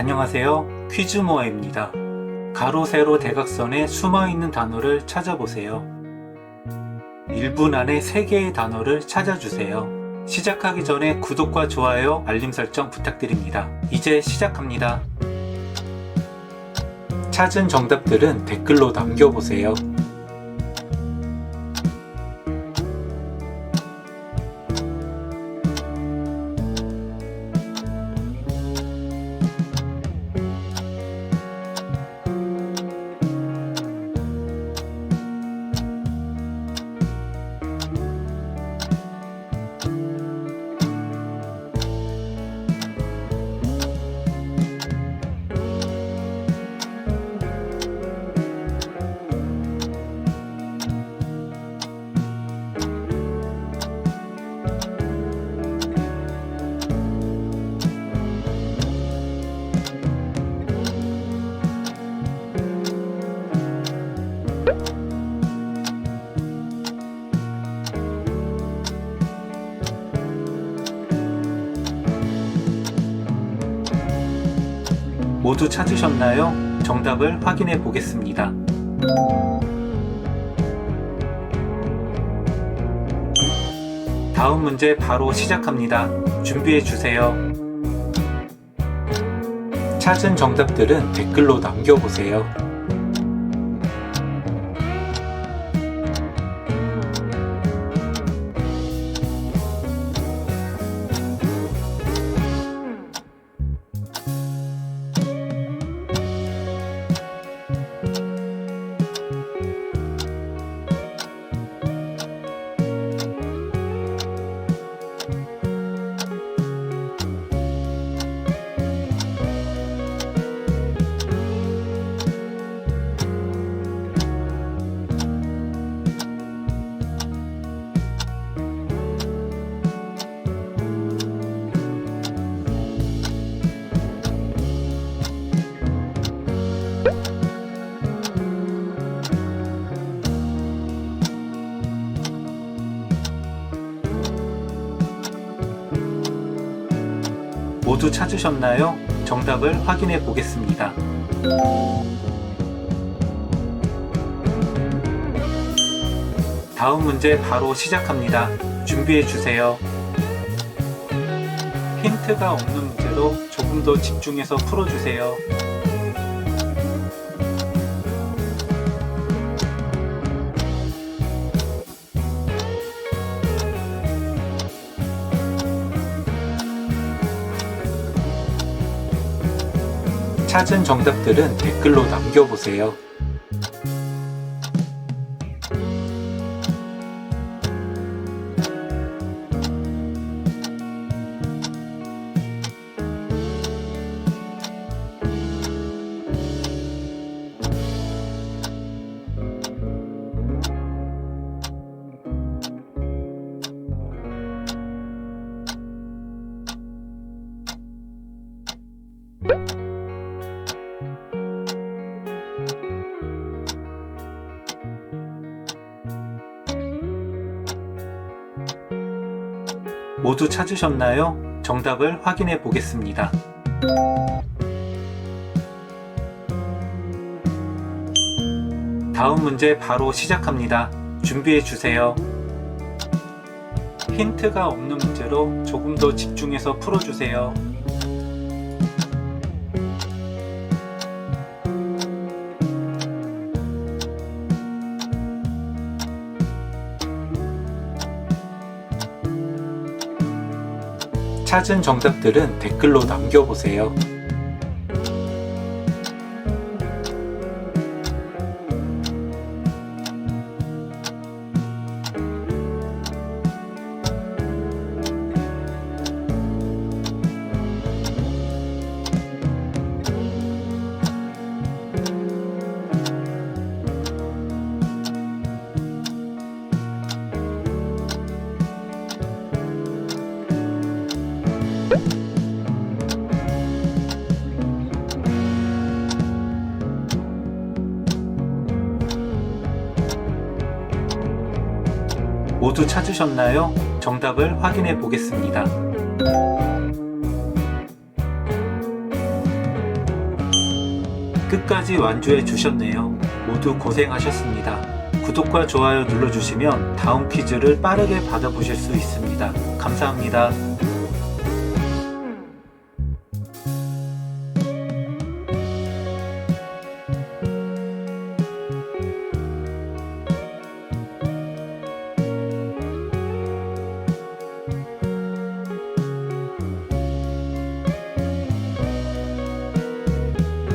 안녕하세요. 퀴즈모아입니다. 가로, 세로, 대각선에 숨어있는 단어를 찾아보세요. 1분 안에 3개의 단어를 찾아주세요. 시작하기 전에 구독과 좋아요, 알림 설정 부탁드립니다. 이제 시작합니다. 찾은 정답들은 댓글로 남겨보세요. 모두 찾으셨나요? 정답을 확인해 보겠습니다. 다음 문제 바로 시작합니다. 준비해 주세요. 찾은 정답들은 댓글로 남겨보세요. 모두 찾으셨나요? 정답을 확인해 보겠습니다. 다음 문제 바로 시작합니다. 준비해 주세요. 힌트가 없는 문제로 조금 더 집중해서 풀어주세요. 찾은 정답들은 댓글로 남겨보세요. 모두 찾으셨나요? 정답을 확인해 보겠습니다. 다음 문제 바로 시작합니다. 준비해 주세요. 힌트가 없는 문제로 조금 더 집중해서 풀어주세요. 찾은 정답들은 댓글로 남겨보세요. 모두 찾으셨나요? 정답을 확인해 보겠습니다. 끝까지 완주해 주셨네요. 모두 고생하셨습니다. 구독과 좋아요 눌러주시면 다음 퀴즈를 빠르게 받아보실 수 있습니다. 감사합니다.